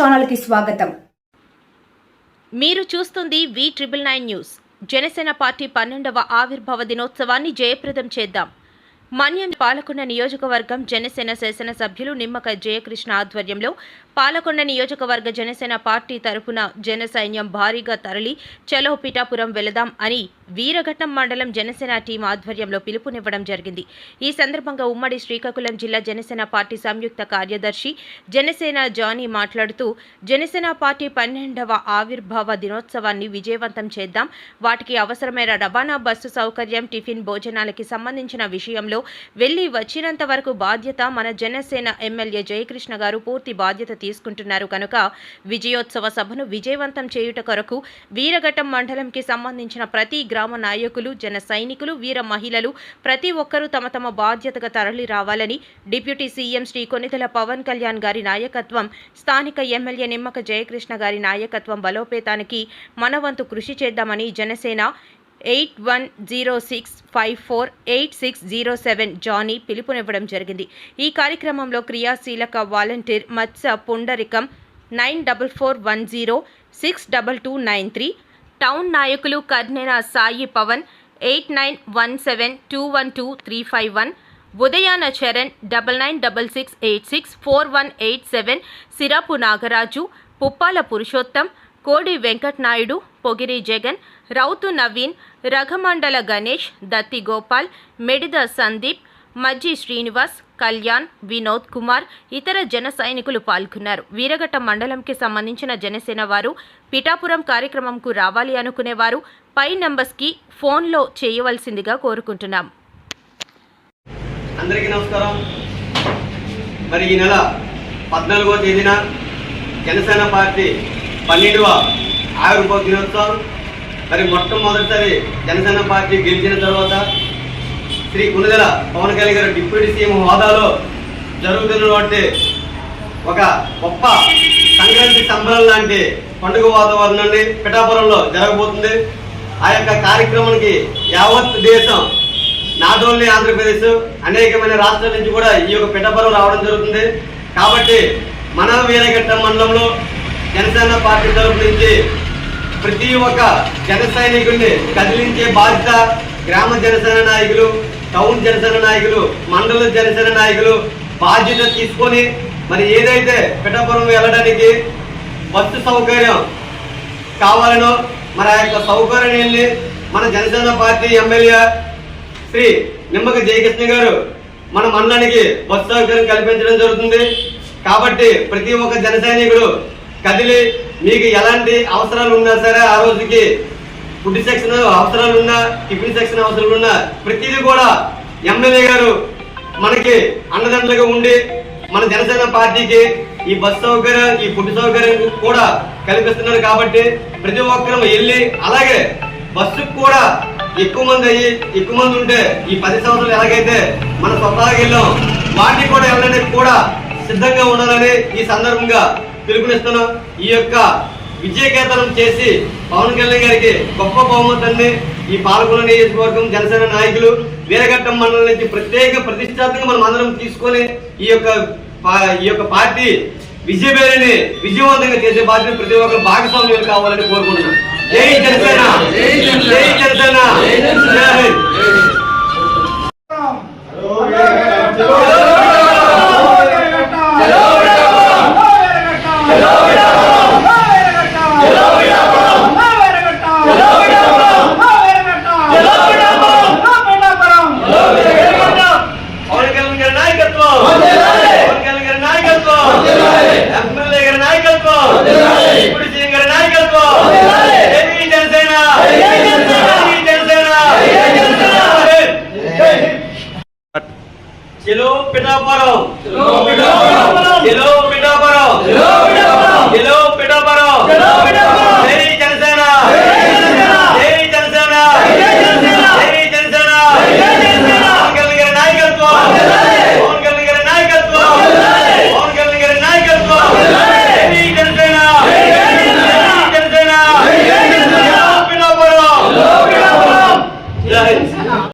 ఛానల్కి స్వాగతం. మీరు చూస్తుంది V triple nine news. Janasena party పన్నెండవ ఆవిర్భావ దినోత్సవాన్ని జయప్రదం చేద్దాం. మన్యం పాలకొండ నియోజకవర్గం జనసేన శాసనసభ్యులు నిమ్మక జయకృష్ణ ఆధ్వర్యంలో పాలకొండ నియోజకవర్గ జనసేన పార్టీ తరపున జనసైన్యం భారీగా తరలి చలో పిఠాపురం వెళదాం అని వీరఘట్టం మండలం జనసేన టీం ఆధ్వర్యంలో పిలుపునివ్వడం జరిగింది. ఈ సందర్భంగా ఉమ్మడి శ్రీకాకుళం జిల్లా జనసేన పార్టీ సంయుక్త కార్యదర్శి జనసేన జానీ మాట్లాడుతూ జనసేన పార్టీ పన్నెండవ ఆవిర్భావ దినోత్సవాన్ని విజయవంతం చేద్దాం. వాటికి అవసరమైన రవాణా బస్సు సౌకర్యం టిఫిన్ భోజనాలకి సంబంధించిన విషయంలో వెళ్ళి వచ్చినంత వరకు బాధ్యత మన జనసేన ఎమ్మెల్యే జయకృష్ణ గారు పూర్తి బాధ్యత తీసుకుంటున్నారు. కనుక విజయోత్సవ సభను విజయవంతం చేయుట కొరకు వీరఘట్టం మండలంకి సంబంధించిన ప్రతి గ్రామ నాయకులు జన సైనికులు వీర మహిళలు ప్రతి ఒక్కరూ తమ తమ బాధ్యతగా తరలి రావాలని డిప్యూటీ సీఎం శ్రీ కొనిదెల పవన్ కళ్యాణ్ గారి నాయకత్వం స్థానిక ఎమ్మెల్యే నిమ్మక జయకృష్ణ గారి నాయకత్వం బలోపేతానికి మనవంతు కృషి చేద్దామని Janasena eight one zero six five four eight six zero seven Johnny పిలుపునివ్వడం జరిగింది. ఈ కార్యక్రమంలో క్రియాశీలక volunteer Matsya Pundarikam nine double four one zero six double two nine three town నాయకులు Karnena Sai Pawan eight nine one seven two one two three five one Udayana Charan double nine double six eight six four one eight seven Sirapu Nagaraju Puppala Purushottam Kodi Venkatnaidu Pogiri Jagan రౌతు నవీన్ రఘమండల గణేష్ దత్తి గోపాల్ మెడిద సందీప్ మజ్జి శ్రీనివాస్ కళ్యాణ్ వినోద్ కుమార్ ఇతర జన సైనికులు పాల్గొన్నారు. వీరఘట్ట మండలంకి సంబంధించిన జనసేన వారు పిఠాపురం కార్యక్రమంకు రావాలి అనుకునేవారు. పై నంబర్స్కి ఫోన్లో చేయవలసిందిగా కోరుకుంటున్నాం. అందరికీ నమస్కారం. మరి ఈ నెల పద్నాలుగో తేదీన జనసేన పార్టీ పన్నెండవ ఆవిర్భావ దినోత్సవం. మరి మొట్టమొదటిసారి జనసేన పార్టీ గెలిచిన తర్వాత శ్రీ గుణదల పవన్ కళ్యాణ్ గారు డిప్యూటీ సీఎం హోదాలో జరుగుతున్నటువంటి ఒక గొప్ప సంక్రాంతి సంబరం లాంటి పండుగ వాతావరణాన్ని పిఠాపురంలో జరగబోతుంది. ఆ యొక్క కార్యక్రమానికి యావత్ దేశం నాట్ ఓన్లీ ఆంధ్రప్రదేశ్ అనేకమైన రాష్ట్రాల నుంచి కూడా ఈ యొక్క పిఠాపురం రావడం జరుగుతుంది. కాబట్టి మన వీరఘట్ట మండలంలో జనసేన పార్టీ తరపు నుంచి ప్రతి ఒక్క జన సైనికుడిని కదిలించే బాధ్యత గ్రామ జనసేన నాయకులు టౌన్ జనసేన నాయకులు మండల జనసేన నాయకులు బాధ్యత తీసుకొని మరి ఏదైతే పిఠాపురం వెళ్ళడానికి బస్సు సౌకర్యం కావాలనో మరి ఆ యొక్క సౌకర్యాన్ని మన జనసేన పార్టీ ఎమ్మెల్యే శ్రీ నిమ్మక జయకృష్ణ గారు మన మండలానికి బస్సు సౌకర్యం కల్పించడం జరుగుతుంది. కాబట్టి ప్రతి ఒక్క జన సైనికుడు కదిలి మీకు ఎలాంటి అవసరాలు ఉన్నా సరే ఆ రోజుకి ఫుడ్ సెక్షన్ అవసరాలు ఉన్నా టిఫిన్ సెక్షన్ అవసరాలు ఉన్నా ప్రతిదీ కూడా ఎమ్మెల్యే గారు మనకి అన్నదండలుగా ఉండి మన జనసేన పార్టీకి ఈ బస్ సౌకర్యం ఈ ఫుడ్ సౌకర్యం కూడా కల్పిస్తున్నారు కాబట్టి ప్రతి ఒక్కరూ వెళ్ళి అలాగే బస్సుకు కూడా ఎక్కువ మంది అయ్యి ఎక్కువ మంది ఉంటే ఈ పది సంవత్సరాలు ఎలాగైతే మన స్వతహాగా వెళ్ళాం వాటిని కూడా వెళ్ళడానికి కూడా సిద్ధంగా ఉండాలని ఈ సందర్భంగా పిలుపునిస్తున్నాం ఈ యొక్క విజయకేతనం చేసి పవన్ కళ్యాణ్ గారికి గొప్ప బహుమతాన్ని ఈ పాలకొల నియోజకవర్గం జనసేన నాయకులు వీరఘట్టం మండలం నుంచి ప్రత్యేక ప్రతిష్టాత్మకంగా మనం అందరం తీసుకొని ఈ యొక్క ఈ యొక్క పార్టీ విజయబేరిని విజయవంతంగా చేసే బాధ్యత ప్రతి ఒక్కరు భాగస్వామ్యం కావాలని కోరుకుంటున్నాం. జై జనసేన! జై జనసేన! జై హింద్ పవన్ కళ్యాణ్ గారి నాయకత్వం పవన్ కళ్యాణ్ గారి నాయకత్వం ఎమ్మెల్యే గారి నాయకత్వం ఇప్పుడు సీఎం గారి నాయకత్వం జై జనసేన జై జనసేన చెలో పిఠాపురం. చెలో పిఠాపురం. చెలో